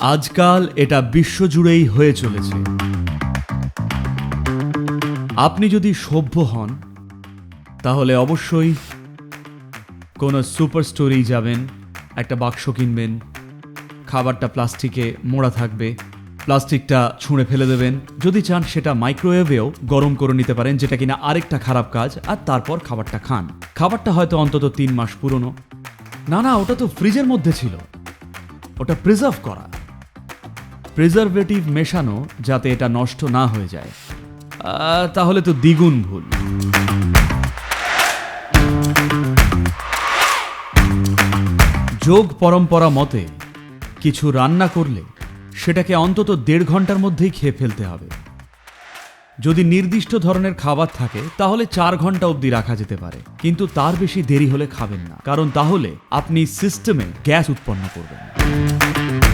আজকাল এটা বিশ্বজুড়েই হয়ে চলেছে। আপনি যদি সভ্য হন, তাহলে অবশ্যই কোনো সুপার স্টোরি যাবেন, একটা বাক্স কিনবেন, খাবারটা প্লাস্টিকে মোড়া থাকবে, প্লাস্টিকটা ছুঁড়ে ফেলে দেবেন, যদি চান সেটা মাইক্রোওয়েভেও গরম করে নিতে পারেন, যেটা কিনা আরেকটা খারাপ কাজ, আর তারপর খাবারটা খান। খাবারটা হয়তো অন্তত তিন মাস পুরনো। না না, ওটা তো ফ্রিজের মধ্যে ছিল। ওটা প্রিজার্ভ করা। প্রিজারভেটিভ মেশানো যাতে এটা নষ্ট না হয়ে যায়। তাহলে তো দ্বিগুণ ভুল। যোগ পরম্পরা মতে, কিছু রান্না করলে সেটাকে অন্তত দেড় ঘণ্টার মধ্যেই খেয়ে ফেলতে হবে। যদি নির্দিষ্ট ধরনের খাবার থাকে, তাহলে চার ঘণ্টা অবধি রাখা যেতে পারে। কিন্তু তার বেশি দেরি হলে খাবেন না। কারণ তাহলে আপনি সিস্টেমে গ্যাস উৎপন্ন করবেন।